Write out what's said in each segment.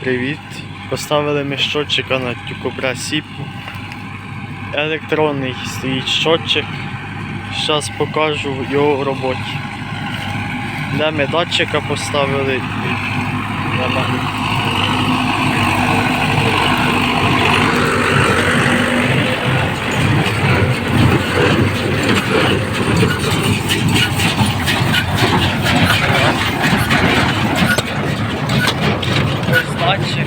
привіт! Поставили ми щотчика на тюкобра Сіпу. Електронний стоїть щотчик. Зараз покажу його в роботі. Де ми датчика поставили і на магніт. Ось датчик.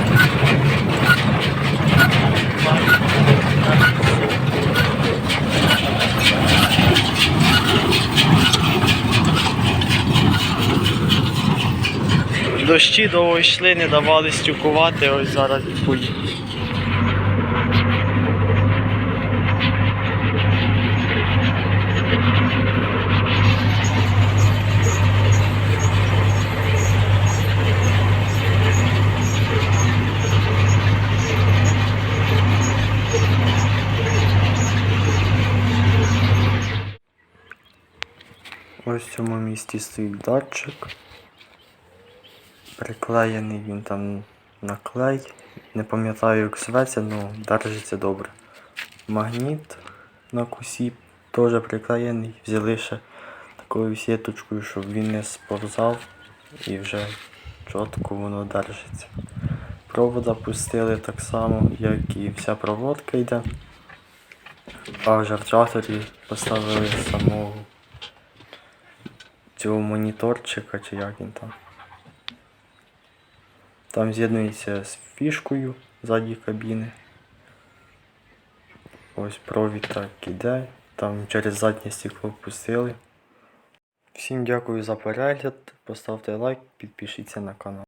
Дощі довго йшли, не давали стюкувати, ось зараз і поїдуть. Ось в цьому місці стоїть датчик. Приклеєний він там на клей. Не пам'ятаю, як зветься, але держиться добре. Магніт на кусі теж приклеєний. Взяли ще такою сіточкою, щоб він не сповзав і вже чітко воно держиться. Провода пустили так само, як і вся проводка йде. А в жарджаторі поставили самого цього моніторчика, чи як він там. Там з'єднується з фішкою ззаді кабіни. Ось провід так іде. Там через заднє стекло пустили. Всім дякую за перегляд. Поставте лайк, підпишіться на канал.